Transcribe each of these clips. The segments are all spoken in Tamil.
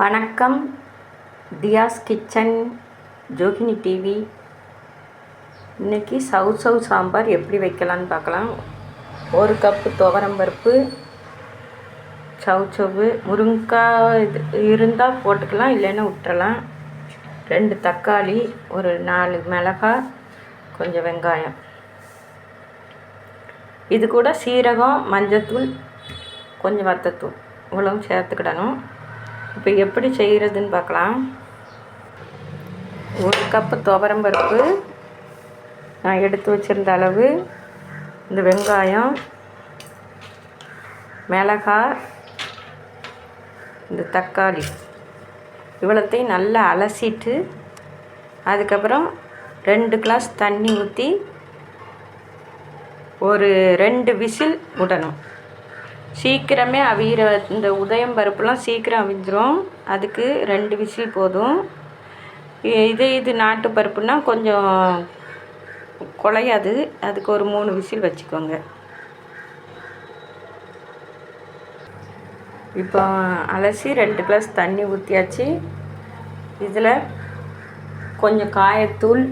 வணக்கம். தியாஸ் கிச்சன் ஜோகினி டிவி இன்றைக்கி சவு சவு சாம்பார் எப்படி வைக்கலான்னு பார்க்கலாம். ஒரு கப்பு துவரம்பருப்பு சவு சவு முருங்கைக்காய் இது இருந்தால் போட்டுக்கலாம் இல்லைன்னா விட்டுறலாம். ரெண்டு தக்காளி ஒரு நாலு மிளகாய் கொஞ்சம் வெங்காயம். இது கூட சீரகம் மஞ்சத்தூள் கொஞ்சம் வத்தத்தூள். இவ்வளவும் சேர்த்துக்கிடணும். இப்போ எப்படி செய்கிறதுன்னு பார்க்கலாம். ஒரு கப்பு துவரம்பருப்பு நான் எடுத்து வச்சுருந்த அளவு. இந்த வெங்காயம். மிளகாய். இந்த தக்காளி. இவ்வளோத்தையும் நல்லா அலசிட்டு அதுக்கப்புறம் ரெண்டு கிளாஸ் தண்ணி ஊற்றி ஒரு ரெண்டு விசில் விடணும். சீக்கிரமே அவிகிற இந்த உதயம் பருப்புலாம் சீக்கிரம் அவிஞ்சிரும். அதுக்கு ரெண்டு விசில் போதும். இதே இது இது நாட்டு பருப்புனா கொஞ்சம் குலையாது அதுக்கு ஒரு மூணு விசில் வச்சுக்கோங்க. இப்போ அலசி ரெண்டு கிளாஸ் தண்ணி ஊற்றியாச்சு இதில் கொஞ்சம் காயத்தூள்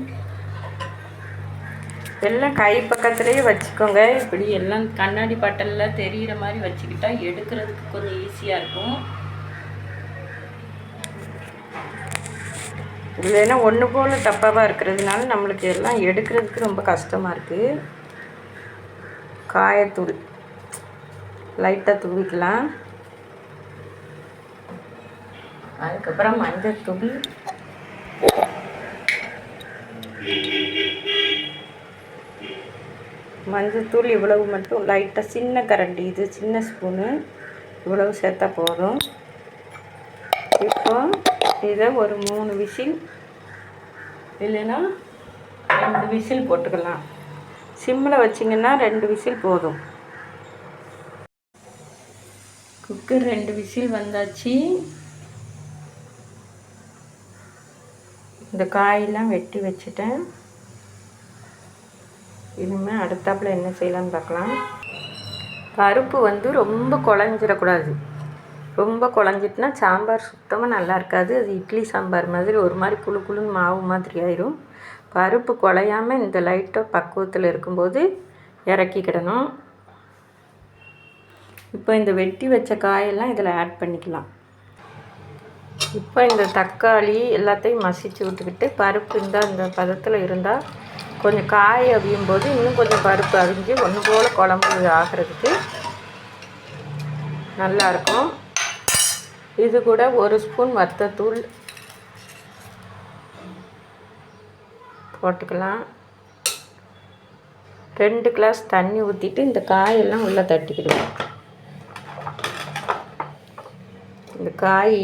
எல்லாம் கை பக்கத்துலேயே வச்சுக்கோங்க. இப்படி எல்லாம் கண்ணாடி பட்டலில் தெரிகிற மாதிரி வச்சுக்கிட்டா எடுக்கிறதுக்கு கொஞ்சம் ஈஸியாக இருக்கும். இல்லைன்னா ஒன்று போல் தப்பாக இருக்கிறதுனால நம்மளுக்கு எல்லாம் எடுக்கிறதுக்கு ரொம்ப கஷ்டமாக இருக்குது காயத்தூள். லைட்டாக தூவிக்கலாம். அதுக்கப்புறம் மஞ்சத்தூள். மஞ்சத்தூள் இவ்வளவு மட்டும் லைட்டாக சின்ன கரண்டி இது சின்ன ஸ்பூனு இவ்வளவு சேர்த்தா போதும். இப்போ இதை ஒரு மூணு விசில் இல்லைன்னா ரெண்டு விசில் போட்டுக்கலாம். சிம்மில் வச்சிங்கன்னா ரெண்டு விசில் போதும். குக்கர் ரெண்டு விசில் வந்தாச்சு. இந்த காயெல்லாம் வெட்டி வச்சுட்டேன். இனிமேல் அடுத்தாப்பில் என்ன செய்யலாம்னு பார்க்கலாம் பருப்பு வந்து ரொம்ப குழஞ்சிடக்கூடாது. ரொம்ப குழஞ்சிட்டுனா சாம்பார் சுத்தமாக நல்லா இருக்காது. அது இட்லி சாம்பார் மாதிரி ஒரு மாதிரி குளு குளுன்னு மாவு மாதிரி ஆயிரும். பருப்பு குழையாமல் இந்த லைட்டாக பக்குவத்தில் இருக்கும்போது இறக்கிக்கிடணும் இப்போ இந்த வெட்டி வச்ச காயெல்லாம் இதில் ஆட் பண்ணிக்கலாம். இப்போ இந்த தக்காளி எல்லாத்தையும் மசிச்சு விட்டுக்கிட்டு பருப்பு இருந்தால் இந்த பதத்தில் இருந்தால் கொஞ்சம் காய் அவியும் போது இன்னும் கொஞ்சம் பருப்பு அரிஞ்சு ஒன்று போல் குழம்பு ஆகிறதுக்கு நல்லாயிருக்கும் இது கூட ஒரு ஸ்பூன் வத்தத்தூள் போட்டுக்கலாம். ரெண்டு கிளாஸ் தண்ணி ஊற்றிட்டு இந்த காயெல்லாம் உள்ளே தட்டிக்கிடுவோம். இந்த காய்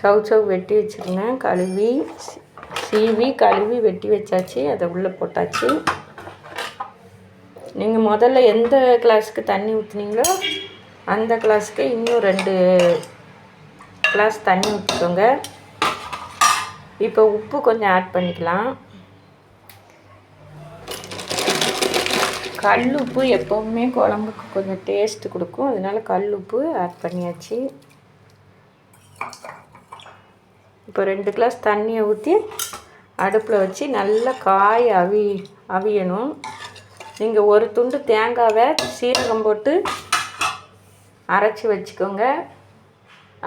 சவு சவு வெட்டி வச்சுருந்தேன் கழுவி சீவி கழுவி வெட்டி வச்சாச்சு அதை உள்ளே போட்டாச்சு. நீங்கள் முதல்ல எந்த கிளாஸுக்கு தண்ணி ஊற்றுனீங்களோ அந்த கிளாஸுக்கு இன்னும் ரெண்டு கிளாஸ் தண்ணி ஊற்றிக்கோங்க இப்போ உப்பு கொஞ்சம் ஆட் பண்ணிக்கலாம். கல் உப்பு எப்போவுமே குழம்புக்கு கொஞ்சம் டேஸ்ட்டு கொடுக்கும். அதனால கல் உப்பு ஆட் பண்ணியாச்சு. இப்போ ரெண்டு கிளாஸ் தண்ணியை ஊற்றி அடுப்பில் வச்சு நல்லா காய் அவி அவியணும். நீங்கள் ஒரு துண்டு தேங்காவை சீரகம் போட்டு அரைச்சி வச்சுக்கோங்க.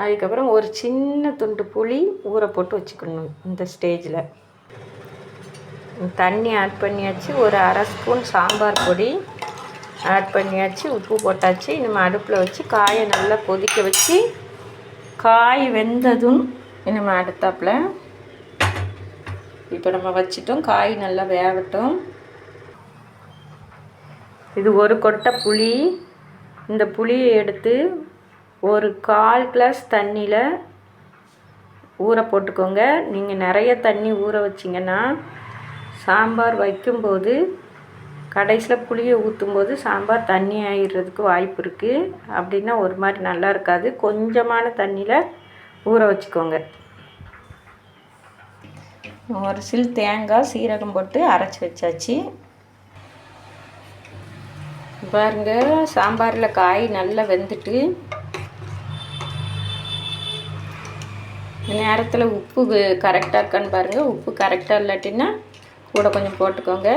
அதுக்கப்புறம் ஒரு சின்ன துண்டு புளி ஊற போட்டு வச்சுக்கணும் இந்த ஸ்டேஜில் தண்ணி ஆட் பண்ணியாச்சு. ஒரு அரை ஸ்பூன் சாம்பார் பொடி ஆட் பண்ணியாச்சு. உப்பு போட்டாச்சு. நம்ம அடுப்பில் வச்சு காயை நல்லா கொதிக்க வச்சு காய் வெந்ததும் நம்ம அடுத்தாப்புல. இப்போ நம்ம வச்சிட்டோம் காய் நல்லா வேகட்டும். இது ஒரு கொட்டை புளி. இந்த புளியை எடுத்து ஒரு கால் கிளாஸ் தண்ணியில் ஊற போட்டுக்கோங்க. நீங்கள் நிறைய தண்ணி ஊற வச்சிங்கன்னா சாம்பார் வைக்கும்போது கடைசியில் புளியை ஊற்றும்போது சாம்பார் தண்ணி ஆயிடுறதுக்கு வாய்ப்பு இருக்குது அப்படின்னா ஒரு மாதிரி நல்லா இருக்காது. கொஞ்சமான தண்ணியில் ஊற வச்சுக்கோங்க. ஒரு சில் தேங்காய் சீரகம் போட்டு அரைச்சி வச்சாச்சு. பாருங்க சாம்பாரில் காய் நல்லா வெந்துட்டு நேரத்தில் உப்பு கரெக்டாக இருக்கான்னு பாருங்கள் உப்பு கரெக்டாக இல்லாட்டின்னா கூட கொஞ்சம் போட்டுக்கோங்க.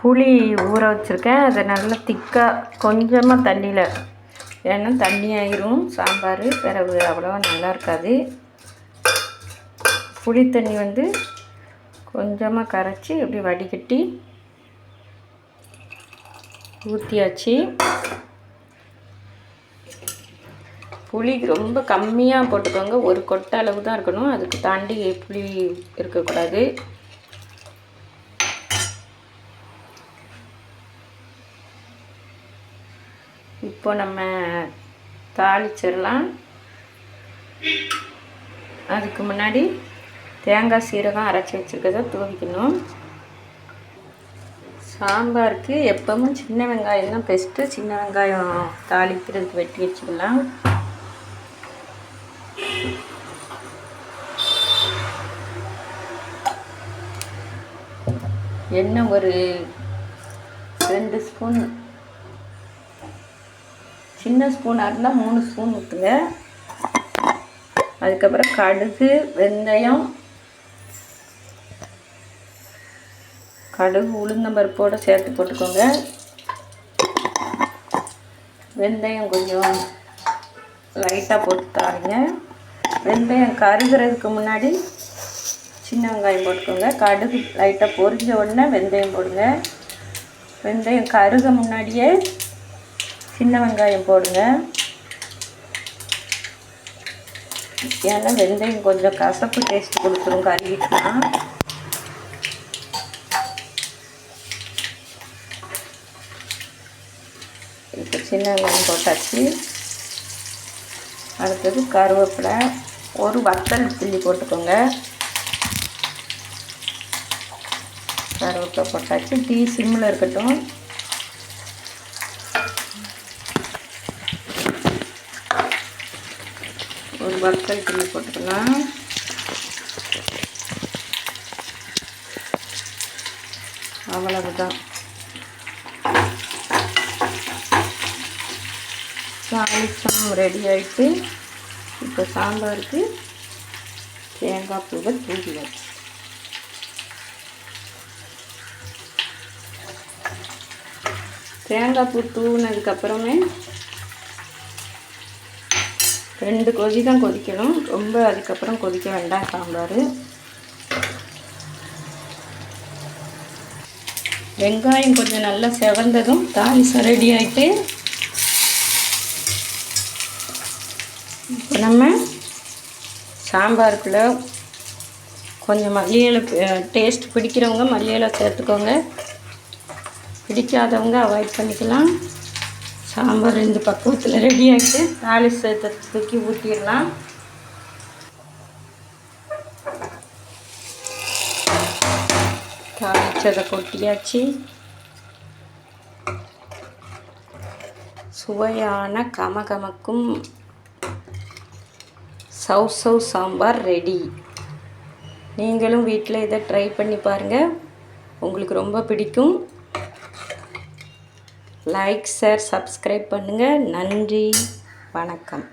புளி ஊற வச்சுருக்கேன். அதை நல்லா திக்காக கொஞ்சமாக தண்ணியில் ஏன்னா தண்ணி ஆயிரும். சாம்பார் பிறகு அவ்வளோவா நல்லா இருக்காது. புளி தண்ணி வந்து கொஞ்சமாக கரைச்சி இப்படி வடிகட்டி ஊற்றியாச்சு புளி ரொம்ப கம்மியாக போட்டுக்கோங்க. ஒரு கொட்டை அளவு தான் இருக்கணும். அதுக்கு தாண்டி புளி இருக்கக்கூடாது. இப்போ நம்ம தாளிச்சிடலாம். அதுக்கு முன்னாடி தேங்காய் சீரகம் அரைச்சி வச்சுருக்கதை தூவிக்கணும். சாம்பாருக்கு எப்பவும் சின்ன வெங்காயம் தான் பெஸ்ட்டு சின்ன வெங்காயம் தாளிக்கிறதுக்கு வெட்டி வச்சுக்கலாம். எண்ணெய் ஒரு ரெண்டு ஸ்பூன் சின்ன ஸ்பூனாக இருந்தால் மூணு ஸ்பூன் ஊற்றுங்க அதுக்கப்புறம் கடுகு வெந்தயம் கடுகு உளுந்தம்பருப்போடு சேர்த்து போட்டுக்கோங்க. வெந்தயம் கொஞ்சம் லைட்டாக போட்டு தாருங்க வெந்தயம் கருகிறதுக்கு முன்னாடி சின்ன வெங்காயம் போட்டுக்கோங்க. கடுகு லைட்டாக பொரிஞ்ச உடனே வெந்தயம் போடுங்க. வெந்தயம் கருக முன்னாடியே சின்ன வெங்காயம் போடுங்க. ஏன்னா வெந்தயம் கொஞ்சம் கசப்பு டேஸ்ட் கொடுத்துரும் கறிக்கிட்டுனா இப்போ சின்ன வெங்காயம் போட்டாச்சு. அடுத்தது கருவேப்பிலை. ஒரு வத்தல் கிள்ளி போட்டுக்கோங்க. கருவேப்பிலை போட்டாச்சு. டீ சிம்மில் இருக்கட்டும். ஒரு வத்தல் கிள்ளி போட்டுக்கலாம். அவ்வளவுதான். சாலிசம் ரெடி ஆகிட்டு இப்போ சாம்பாருக்கு தேங்காய் பூவை தூக்கி வச்சு. தேங்காய் பூ தூவினதுக்கப்புறமே ரெண்டு கொதி தான் கொதிக்கணும். ரொம்ப அதுக்கப்புறம் கொதிக்க வேண்டாம் சாம்பார். வெங்காயம் கொஞ்சம் நல்லா செவந்ததும் தாளிசம் ரெடி ஆகிட்டு இப்போ நம்ம சாம்பாருக்குள்ளே கொஞ்சம் மல்லியலை டேஸ்ட் பிடிக்கிறவங்க மல்லியலை சேர்த்துக்கோங்க. பிடிக்காதவங்க அவாய்ட் பண்ணிக்கலாம். சாம்பார் இந்த பக்குவத்தில் ரெடி ஆகிட்டு தாளிசத்தை தூக்கி ஊற்றிடலாம் தாளிச்சதை கொட்டியாச்சு. சுவையான கமகமக்கும் சவ் சவ் சாம்பார் ரெடி. நீங்களும் வீட்டில் இதை ட்ரை பண்ணி பாருங்கள் உங்களுக்கு ரொம்ப பிடிக்கும். லைக் ஷேர் சப்ஸ்கிரைப் பண்ணுங்கள் நன்றி. வணக்கம்.